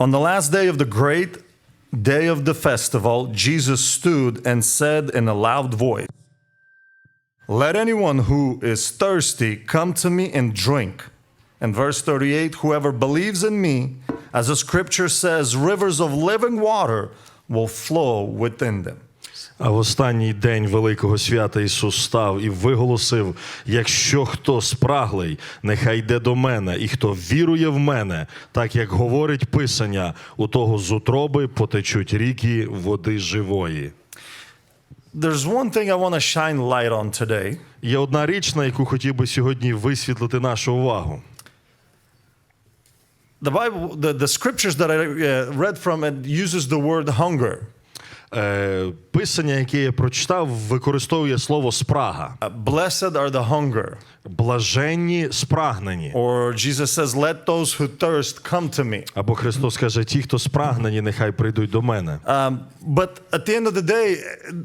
On the last day of the great day of the festival, Jesus stood and said in a loud voice, Let anyone who is thirsty come to me and drink. And verse 38 Whoever believes in me, as the scripture says, rivers of living water will flow within them. А в останній день Великого свята Ісус став і виголосив: якщо хто спраглий, нехай йде до мене, і хто вірує в мене, так як говорить Писання, у того з утроби потечуть ріки води живої. There's one thing I want to shine light on today. Є одна річ, на яку хотів би сьогодні висвітлити нашу увагу. The Bible, the, the scriptures that I uh, read from it uses the word hunger. Е, Писання, яке я прочитав, використовує слово спрага. Blessed are the hunger. Блаженні спрагнені. Or Jesus says, Let those who thirst come to me. Або Христос каже: ті, хто спрагнені, нехай прийдуть до мене. Um, but at the end of the day,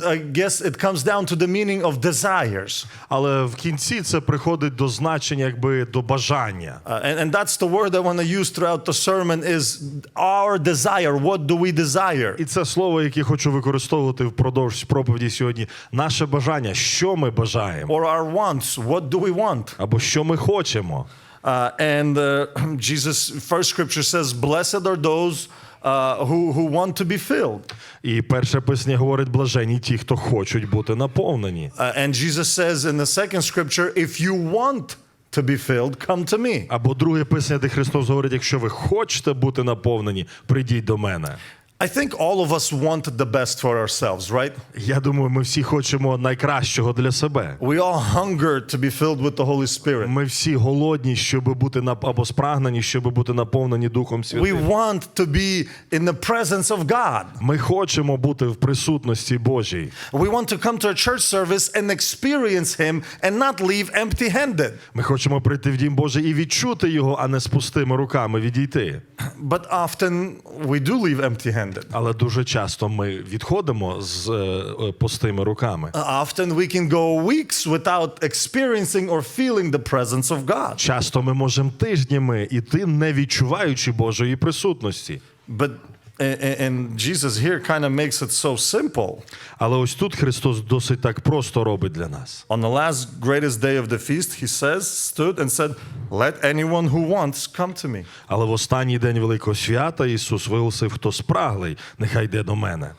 I guess it comes down to the meaning of desires. Але в кінці це приходить до значення, якби до бажання. Uh, and, and that's the word I want to use throughout the sermon is our desire. What do we desire? І це слово, яке хочу використовувати впродовж проповіді сьогодні. Наше бажання, що ми бажаємо, Or our wants. What do we want? Або що ми хочемо. Uh, and uh, Jesus, first scripture says, Blessed are those uh, who, who want to be filled. І перше писання говорить блажені ті, хто хочуть бути наповнені. Uh, and Jesus says in the second scripture, If you want to be filled, come to me. Або друге писання, де Христос говорить: якщо ви хочете бути наповнені, прийдіть до мене. I think all of us want the best for ourselves, right? Я думаю, ми всі хочемо найкращого для себе. We all hunger to be filled with the Holy Spirit. Ми всі голодні, щоб бути нап- або спрагнені, щоб бути наповнені Духом We Святим. want to be in the presence of God. Ми хочемо бути в присутності Божій. We want to come to a church service and experience Him and not leave empty handed. Ми хочемо прийти в Дім Божий і відчути його, а не з пустими руками відійти. But often we do leave empty Handed. Але дуже часто ми відходимо з е, е, пустими руками. Often we can go weeks without experiencing or feeling the presence of God. Часто ми можемо тижнями іти, не відчуваючи Божої присутності. But and and Jesus here kind of makes it so simple. Але ось тут Христос досить так просто робить для нас. On the last greatest day of the feast, he says, stood and said, Let anyone who wants come to me. Але в останній день Великого свята Ісус виголосив, хто спраглий, нехай йде до мене.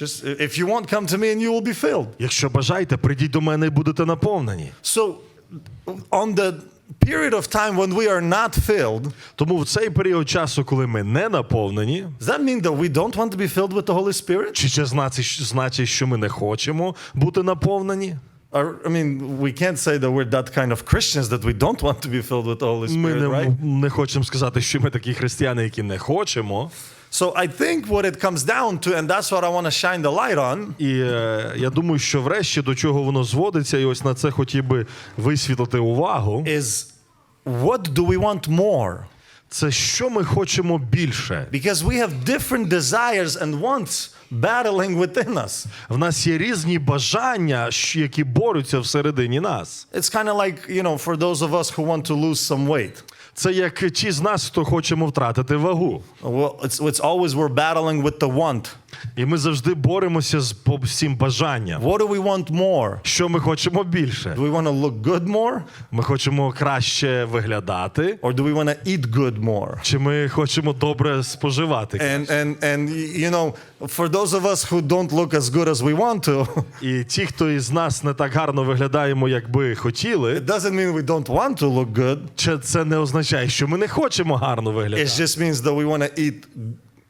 Just if you want, come to me and you will be filled. Якщо бажаєте, прийдіть до мене і будете наповнені. So, on the period of time when we are not filled, Тому в цей період часу, коли ми не наповнені, does that mean that we don't want to be filled with the Holy Spirit? чи це значить, значить, що ми не хочемо бути наповнені? Or, I mean, we can't say that we're that kind of Christians that we don't want to be filled with the Holy Ми не, right? не хочемо сказати, що ми такі християни, які не хочемо. So I think what it comes down to, and that's what I want to shine the light on, І е, я думаю, що врешті до чого воно зводиться, і ось на це хотів би висвітлити увагу. is what do we want more? Це що ми хочемо більше. Because we have different desires and wants battling within us. В нас є різні бажання, які борються всередині нас. It's kind of like, you know, for those of us who want to lose some weight. Це як ті з нас, хто хочемо втратити вагу. Well, it's, it's always we're battling with the want. І ми завжди боремося з всім бажанням. What do we want more? Що ми хочемо більше? Do we want to look good more? Ми хочемо краще виглядати, Or do we want to eat good more? чи ми хочемо добре споживати? And, and, and you know, for those of us who don't look as good as we want to, І ті, хто із нас не так гарно виглядаємо, як би хотіли, it doesn't mean we don't want to look good. чи це не означає, що ми не хочемо гарно It just means that we want to eat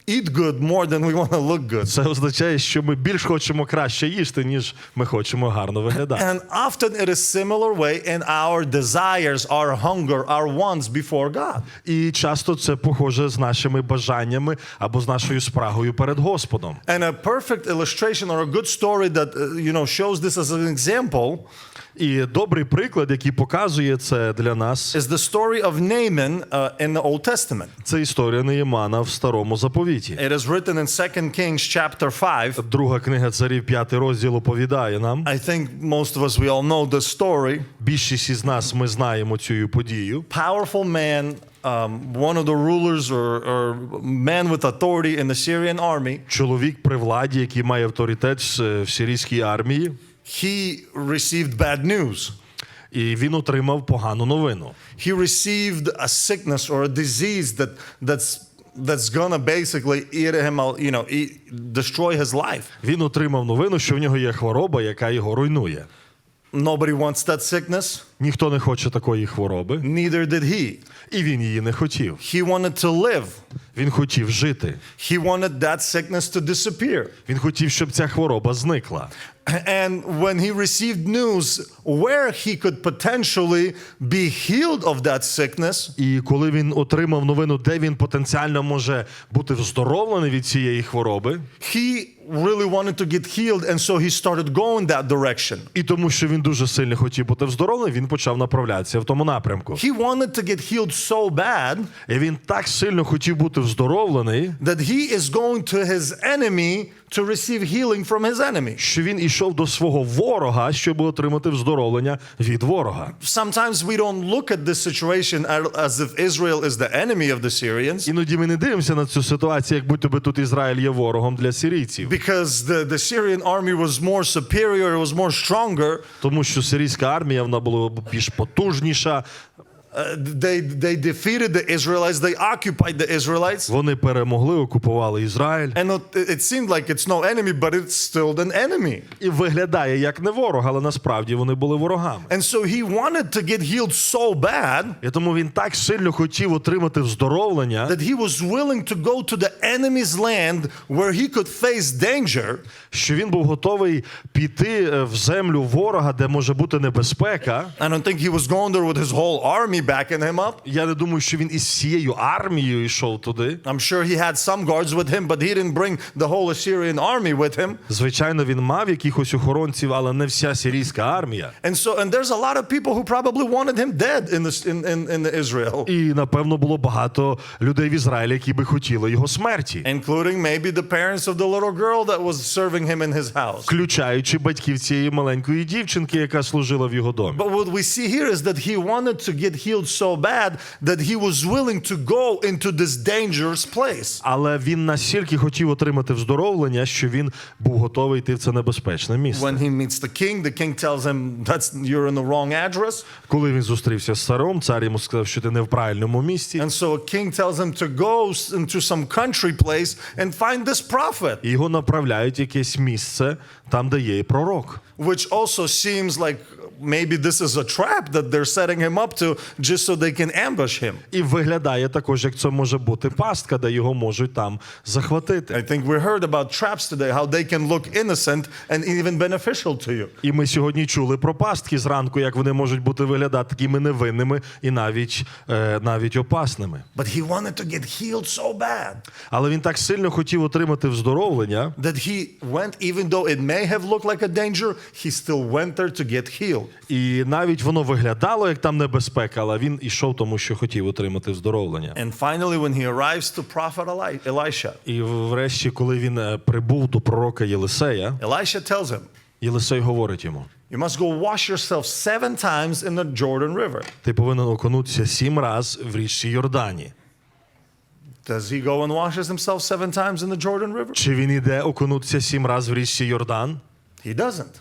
eat good more than we want to look good. Це означає, що ми більш хочемо краще їсти, ніж ми хочемо гарно виглядати. And often it is similar way in our desires, our hunger, our wants before God. І часто це похоже з нашими бажаннями або з нашою спрагою перед Господом. And a perfect illustration or a good story that uh, you know shows this as an example І добрий приклад, який показує це для нас, is the story of Naaman uh, in the Old Testament. це історія Неємана в старому заповіті. It is written in 2 Kings chapter 5. Друга книга царів, п'ятий розділ оповідає нам. I think most of us, we all know the story. Більшість із нас ми знаємо цю подію. Powerful man, um, one of the rulers or, or man with authority in the Syrian army, Чоловік при владі, який має авторитет в в сирійській армії, he received bad news. і він отримав погану новину. He received a sickness or a disease that, that's, that's gonna basically eat him out, you know, eat, destroy his life. Він отримав новину, що в нього є хвороба, яка його руйнує. Nobody wants that sickness, Ніхто не хоче такої хвороби, neither did he. і він її не хотів. He wanted to live. Він хотів жити. He wanted that sickness to disappear. Він хотів, щоб ця хвороба зникла. And when he received news where he could potentially be healed of that sickness, І коли він отримав новину, де він потенціально може бути вздоровлений від цієї хвороби, he really wanted to get healed, and so he started going that direction. і тому, що він дуже сильно хотів бути вздоровлений, він почав направлятися в тому напрямку. He wanted to get healed so bad І він так сильно хотів бути вздоровлений, that he is going to his enemy to receive healing from his enemy. що він ішов до свого ворога, щоб отримати вздоровлення від ворога. Sometimes we don't look at this situation as if Israel is the enemy of the Syrians Іноді ми не дивимося на цю ситуацію, як будь-то би тут Ізраїль є ворогом для сирійців, because the, the Syrian army was more superior, it was more stronger. тому що сирійська армія вона була більш потужніша. Uh, they, they defeated the Israelites, they occupied the Israelites. Вони перемогли, окупували Ізраїль. And it, it seemed like it's no enemy, but it's still an enemy. І виглядає як не ворог, але насправді вони були ворогами. And so he wanted to get healed so bad І тому він так сильно хотів отримати вздоровлення, that he was willing to go to the enemy's land where he could face danger що він був готовий піти е, в землю ворога, де може бути небезпека. I don't think he was going there with his whole army backing him up. Я не думаю, що він із всією армією йшов туди. I'm sure he had some guards with him, but he didn't bring the whole Assyrian army with him. Звичайно, він мав якихось охоронців, але не вся сирійська армія. And so, and there's a lot of people who probably wanted him dead in, this, in, in, in Israel, І напевно було багато людей в Ізраїлі, які би хотіли його смерті, including maybe the parents of the little girl that was serving him in his house. включаючи батьків цієї маленької дівчинки, яка служила в його домі. But what we see here is that he wanted to get healed so bad that he was willing to go into this dangerous place. Але він настільки хотів отримати вздоровлення, що він був готовий йти в це небезпечне місце. When he meets the king, the king tells him that's you're in the wrong address. Коли він зустрівся з царем, цар йому сказав, що ти не в правильному місці. And so a king tells him to go into some country place and find this prophet, І його направляють в якесь місце, там, де є і пророк. which also seems like maybe this is a trap that they're setting him up to just so they can ambush him. І виглядає також, як це може бути пастка, де його можуть там захватити. I think we heard about traps today, how they can look innocent and even beneficial to you. І ми сьогодні чули про пастки зранку, як вони можуть бути виглядати такими невинними і навіть, е, навіть опасними. But he wanted to get healed so bad Але він так сильно хотів отримати вздоровлення, that he went, even though it may have looked like a danger, he still went there to get healed. І навіть воно виглядало як там небезпека, але він ішов тому, що хотів отримати вздоровлення. And finally, when he arrives to prophet Elisha, І врешті, коли він е, прибув до пророка Єлисея, Elisha tells him, Єлисей говорить йому: You must go wash yourself seven times in the Jordan River. ти повинен окунутися сім раз в річці Йордані. Does he go and washes himself seven times in the Jordan River? Чи він іде окунутися сім раз в річці Йордан? He doesn't.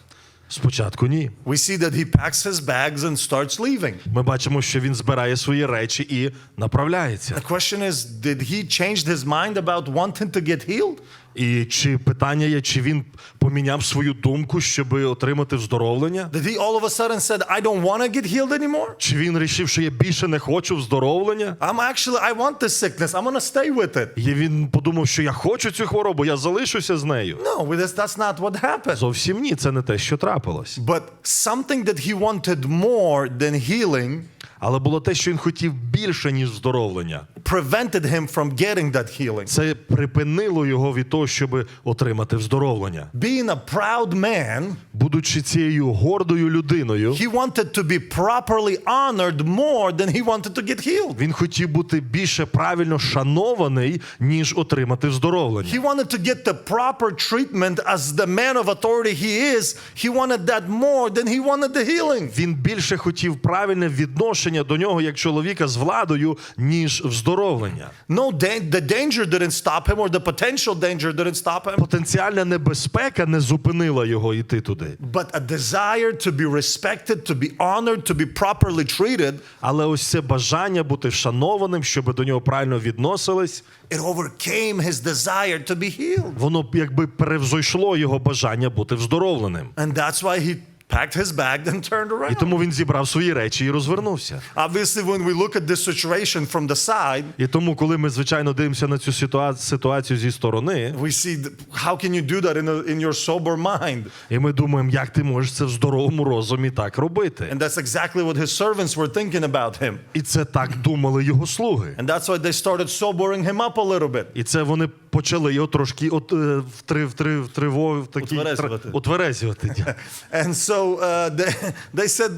Спочатку ні. We see that he packs his bags and starts leaving. Ми бачимо, що він збирає свої речі і направляється. The question is, did he change his mind about wanting to get healed? І чи питання є, чи він поміняв свою думку, щоб отримати вздоровлення? Did he all of a sudden said, I don't want to get healed anymore? Чи він вирішив, що я більше не хочу вздоровлення? I'm actually, I want this sickness. I'm going to stay with it. І він подумав, що я хочу цю хворобу, я залишуся з нею. No, that's, that's not what happened. Зовсім ні, це не те, що трапилось. But something that he wanted more than healing Але було те, що він хотів більше, ніж здоровлення. prevented him from getting that healing. Це припинило його від того, щоб отримати вздоровлення. Being a proud man, Будучи цією гордою людиною, he wanted to be properly honored more than he wanted to get healed. він хотів бути більше правильно шанований, ніж отримати вздоровлення. He wanted to get the proper treatment as the man of authority he is. He wanted that more than he wanted the healing. Він більше хотів правильне відношення до нього як чоловіка з владою, ніж вздоровлення. No, the danger didn't stop him, or the potential danger didn't stop him, Потенціальна небезпека не зупинила його йти туди. but a desire to be respected, to be honored, to be properly treated, Але ось це бажання бути вшанованим, щоб до нього правильно відносились, it overcame his desire to be healed. воно якби перевзойшло його бажання бути вздоровленим. And that's why he packed his bag and turned І тому він зібрав свої речі і розвернувся. Obviously, when we look at this situation from the side, І тому, коли ми звичайно дивимося на цю ситуа- ситуацію зі сторони, we see th- how can you do that in, a, in your sober mind? і ми думаємо, як ти можеш це в здоровому розумі так робити. And that's exactly what his servants were thinking about him. І це так думали його слуги. And that's why they started sobering him up a little bit. І це вони почали його трошки от, е, в три, в три, в триво, в такі, Утверезювати. утверезювати. And so uh, they, they said,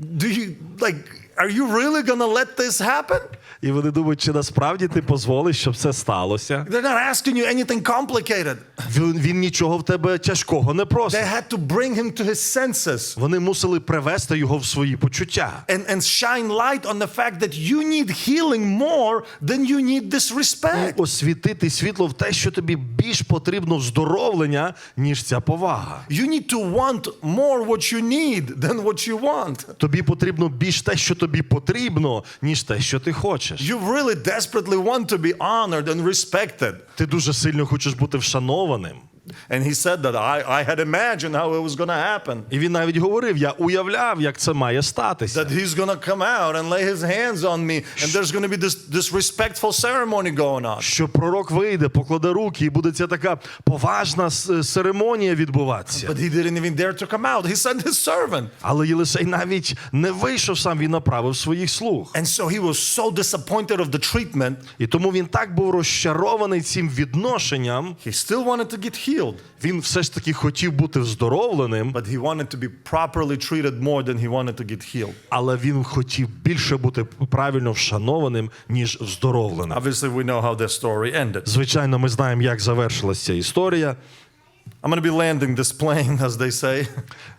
"Do you like? Are you really gonna let this happen? І вони думають, чи насправді ти дозволиш, щоб це сталося? They're not asking you anything complicated. Він, він нічого в тебе тяжкого не They had to bring him to his senses Вони мусили привести його в свої почуття. and, and shine light on the fact that you need healing more than you need disrespect. Освітити світло в те, що тобі більш потрібно вздоровлення, ніж ця повага. You need to want more what you need than what you want. Тобі потрібно більш те, що тобі потрібно, ніж те, що ти хочеш. You really desperately want to be honored and respected. Ти дуже сильно хочеш бути вшанованим. And he said that I, I had imagined how it was going to happen. І він навіть говорив: я уявляв, як це має статися. That he's going to come out and lay his hands on me, and there's going to be this, this respectful ceremony going on. Що пророк вийде, покладе руки, і буде ця така поважна с- церемонія відбуватися. But he didn't even dare to come out. He sent his servant. Але Єлисей навіть не вийшов сам, він направив своїх слуг. And so he was so disappointed of the treatment, І тому він так був розчарований цим відношенням. he still wanted to get healed, Він все ж таки хотів бути вздоровленим, but he wanted to be properly treated more than he wanted to get healed. але він хотів більше бути правильно вшанованим, ніж вздоровленим. Obviously, we know how this story ended. Звичайно, ми знаємо, як завершилася ця історія. I'm going to be landing this plane, as they say,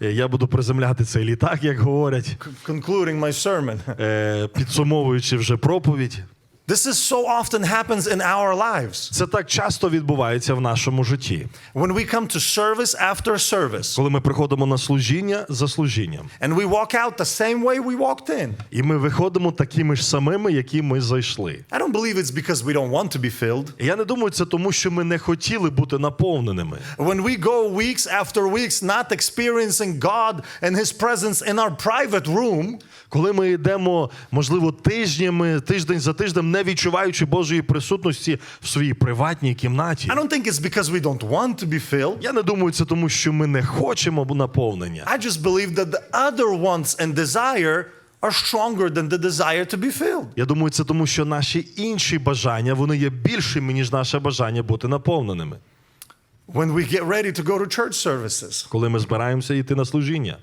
Е, Я буду приземляти цей літак, як говорять, concluding my sermon. е, підсумовуючи вже проповідь. This is so often happens in our lives. Це так часто відбувається в нашому житті, When we come to service after service, коли ми приходимо на служіння за служінням, and we walk out the same way we walked in. і ми виходимо такими ж самими, які ми зайшли. I don't believe it's because we don't want to be filled. Я не думаю, це тому, що ми не хотіли бути наповненими. When we go weeks after weeks not experiencing God and His presence in our private room, Коли ми йдемо, можливо, тижнями, тиждень за тижнем, не відчуваючи Божої присутності в своїй приватній кімнаті. I don't think it's because we don't want to be filled. Я не думаю, це тому, що ми не хочемо наповнення. I just believe that the other wants and desire are stronger than the desire to be filled. Я думаю, це тому, що наші інші бажання вони є більшими, ніж наше бажання бути наповненими, When we get ready to go to church services, коли ми збираємося йти на служіння.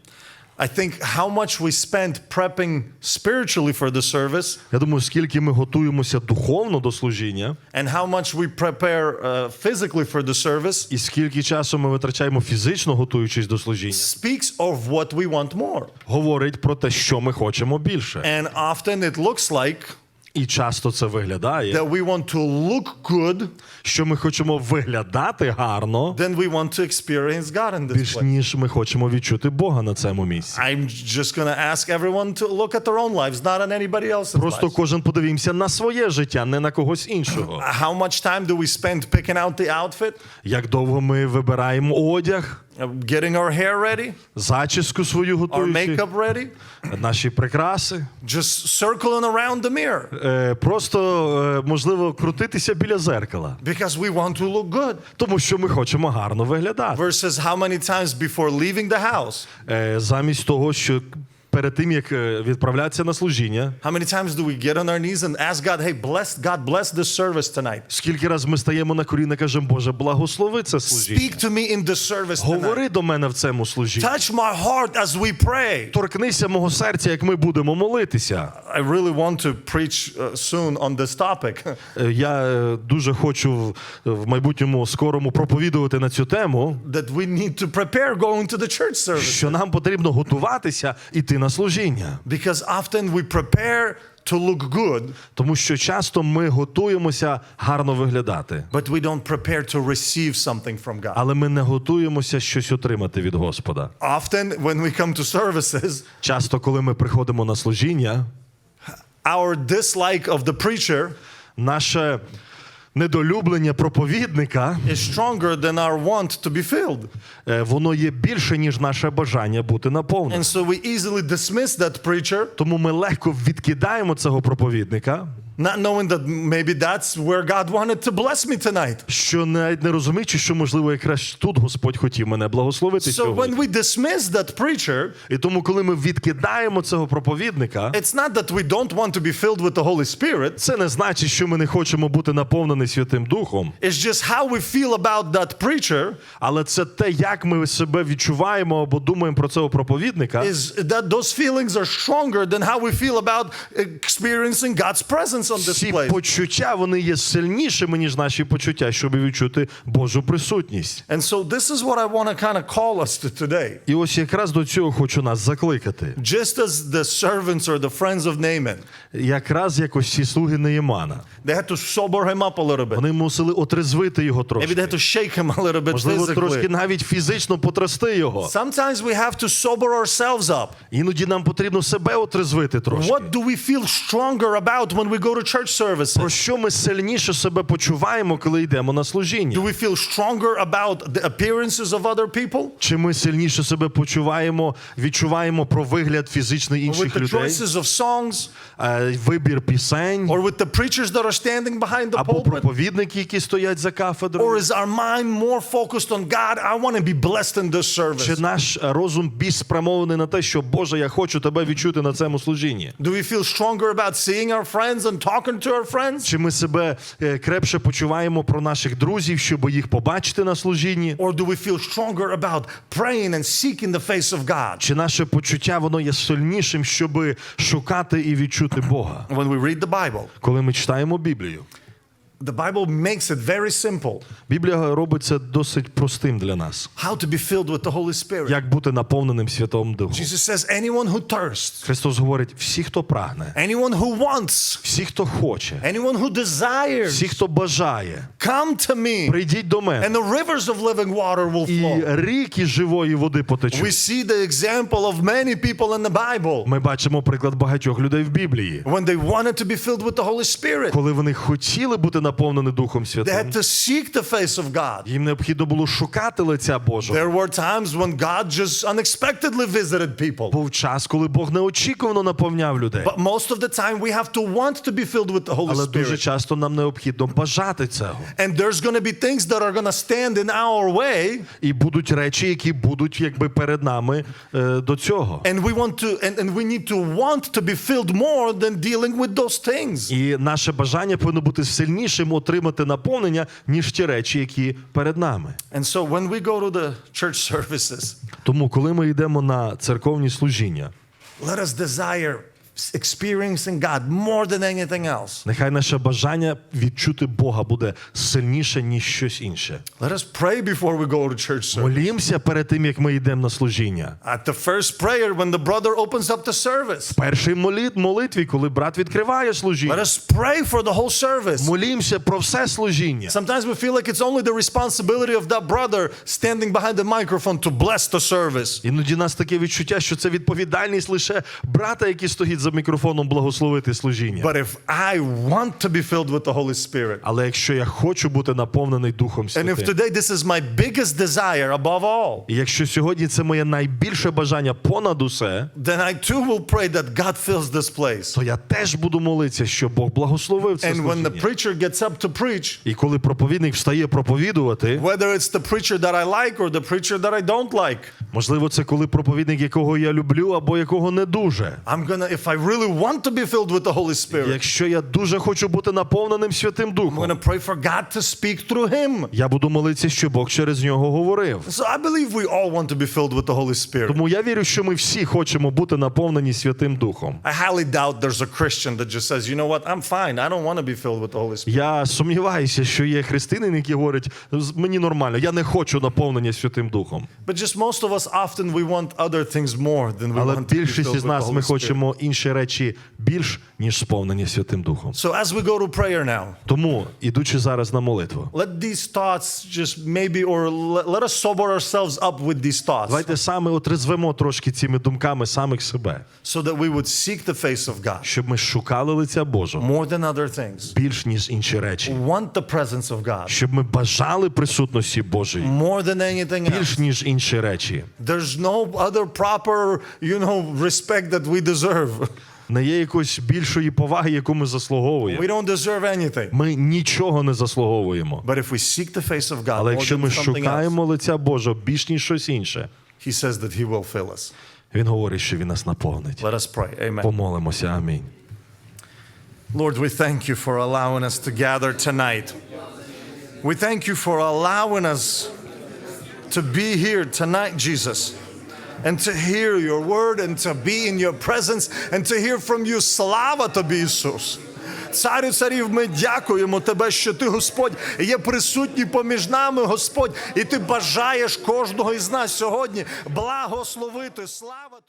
I think how much we spend prepping spiritually for the service Я думаю, скільки ми готуємося духовно до служіння, and how much we prepare uh, physically for the service і скільки часу ми витрачаємо фізично готуючись до служіння, speaks of what we want more. говорить про те, що ми хочемо більше. And often it looks like І часто це виглядає, that we want to look good що ми хочемо виглядати гарно, than we want to experience God in this більш ніж ми хочемо відчути Бога на цьому місці. I'm just to ask everyone to look at their own lives, not on anybody else's Просто lives. кожен подивімося на своє життя, не на когось іншого. How much time do we spend picking out the outfit, Як довго ми вибираємо одяг, uh, getting our hair ready, зачіску свою our готуючи, makeup ready, наші прикраси. just circling around the mirror Е, Просто е, можливо крутитися біля зеркала, because we want to look good тому що ми хочемо гарно виглядати. versus how many times before leaving the house Е, Замість того, що перед тим як е, відправлятися на служіння, How many times do we get on our knees and ask God, hey, bless God, bless this service tonight? скільки раз ми стаємо на коліна, кажемо, Боже, благослови це служіння. Speak to me in this service tonight. Говори до мене в цьому служінні. Touch my heart as we pray. Торкнися мого серця, як ми будемо молитися. I really want to preach uh, soon on this topic. Е, Я е, дуже хочу в майбутньому скорому проповідувати на цю тему, that we need to prepare going to the church service. що нам потрібно готуватися іти на служіння. Because often we prepare to look good, Тому що часто ми готуємося гарно виглядати, but we don't prepare to receive something from God. але ми не готуємося щось отримати від Господа. Often when we come to services, Часто, коли ми приходимо на служіння, our dislike of the preacher наше недолюблення проповідника is stronger than our want to be filled. е, воно є більше, ніж наше бажання бути наповненим. And so we easily dismiss that preacher, Тому ми легко відкидаємо цього проповідника, not knowing that maybe that's where God wanted to bless me tonight. що навіть не розуміючи, що можливо якраз тут Господь хотів мене благословити So сьогодні. when we dismiss that preacher, І тому, коли ми відкидаємо цього проповідника, it's not that we don't want to be filled with the Holy Spirit. це не значить, що ми не хочемо бути наповнені Святим Духом, It's just how we feel about that preacher але це те, як ми себе відчуваємо або думаємо про цього проповідника. is that those feelings are stronger than how we feel about experiencing God's presence Ці почуття вони є сильнішими ніж наші почуття, щоб відчути Божу присутність. And so this is what I want to kind of call us to today. І ось якраз до цього хочу нас закликати. Just as the servants or the friends of Naaman, Якраз як ось ці слуги Неємана. they had to sober him up a little bit. Вони мусили отрезвити його Maybe they had to shake him a little bit Можливо, трошки навіть фізично потрясти його. Sometimes we have to sober ourselves up. Іноді нам потрібно себе отрезвити трошки. What do we feel stronger about when we go to church Про що ми сильніше себе почуваємо, коли йдемо на Do we feel stronger about the appearances of other people? Чи ми сильніше себе почуваємо, відчуваємо про вигляд фізичний With the choices of songs? е, вибір пісень Or with the preachers that are standing behind the або pulpit? проповідники, які стоять за Or is our mind more focused on God? I want to be blessed in this Чи service. наш розум більш спрямований на те, що Боже, я хочу тебе відчути на цьому служінні? Do we feel stronger about seeing our friends and talking to our friends? Чи ми себе е, крепше почуваємо про наших друзів, щоб їх побачити на служінні? Or do we feel stronger about praying and seeking the face of God? Чи наше почуття воно є сильнішим, щоб шукати і відчути Бога? When we read the Bible, Коли ми читаємо Біблію, the Bible makes it very simple Біблія робить це досить простим для нас. how to be filled with the Holy Spirit. Як бути наповненим Святим Духом? Jesus says, anyone who thirsts, Христос говорить: всі, хто прагне, anyone who wants, всі, хто хоче, anyone who desires, всі, хто бажає, come to me, прийдіть до and the rivers of living water will і flow. ріки живої води We see the example of many people in the Bible Ми бачимо приклад багатьох людей в Біблії, when they wanted to be filled with the Holy Spirit. коли вони хотіли бути наповнені Духом They had to seek the face of God. Їм необхідно було шукати лиця Божого. There were times when God just unexpectedly visited people. Був час, коли Бог неочікувано наповняв людей. But most of the time, we have to want to be filled with the Holy Але дуже Spirit. часто нам необхідно бажати цього. And there's going to be things that are going to stand in our way, І будуть речі, які будуть якби перед нами е, до цього. and we want to, and, and we need to want to be filled more than dealing with those things. І наше бажання повинно бути сильнішим отримати наповнення, ніж ті речі, які перед нами. And so when we go to the church services, Тому, коли ми йдемо на церковні служіння, let us desire experiencing God more than anything else. нехай наше бажання відчути Бога буде сильніше, ніж щось інше. Let us pray before we go to church service. Молімося перед тим, як ми йдемо на служіння. At the first prayer, when the brother opens up the service, Перший молит, молитві, коли брат відкриває let us pray for the whole service. Молімося про все служіння. Sometimes we feel like it's only the responsibility of that brother standing behind the microphone to bless the service. Іноді нас таке відчуття, що це відповідальність лише брата, який стоїть за мікрофоном, благословити служіння. But if I want to be filled with the Holy Spirit, Але якщо я хочу бути наповнений Духом and if today this is my biggest desire above all, і якщо сьогодні це моє найбільше бажання понад усе, then I too will pray that God fills this place. то я теж буду молитися, щоб Бог благословив це And when the preacher gets up to preach, І коли проповідник встає проповідувати, whether it's the preacher that I like or the preacher that I don't like, Можливо, це коли проповідник, якого я люблю, або якого не дуже. I'm gonna, if I really want to be filled with the Holy Spirit, Якщо я дуже хочу бути наповненим Святим I'm Духом, gonna pray for God to speak through Him. я буду молитися, що Бог через нього говорив. So I believe we all want to be filled with the Holy Spirit. Тому я вірю, що ми всі хочемо бути наповнені Святим Духом. I highly doubt there's a Christian that just says, you know what, I'm fine. I don't want to be filled with the Holy Spirit. Я сумніваюся, що є християнин, який говорить, мені нормально, я не хочу наповнення Святим Духом. But just most of us often we want other things more than we Але want to be більшість filled із with the нас ми Holy Spirit. Інші речі більш, ніж сповнені Святим Духом. So as we go to prayer now, Тому, ідучи зараз на молитву, let these thoughts just maybe, or let, us sober ourselves up with these thoughts давайте саме отрезвемо трошки цими думками самих себе, so that we would seek the face of God щоб ми шукали лиця Божого more than other things, більш ніж інші речі, want the presence of God щоб ми бажали присутності Божої more than anything більш ніж інші речі. There's no other proper, you know, respect that we deserve. Не є якоїсь більшої поваги, яку ми заслуговуємо. We don't deserve anything. Ми нічого не заслуговуємо. But if we seek the face of God Але якщо ми шукаємо лиця Божого більш ніж щось інше, He says that He will fill us. він говорить, що він нас наповнить. Let us pray. Amen. Помолимося. Амінь. Lord, we thank you for allowing us to gather tonight. We thank you for allowing us to be here tonight, Jesus, and to hear your word and to be in your presence and to hear from you. Слава тобі, Ісус! Царю царів, ми дякуємо тебе, що ти, Господь, є присутній поміж нами, Господь, і ти бажаєш кожного із нас сьогодні благословити. Слава!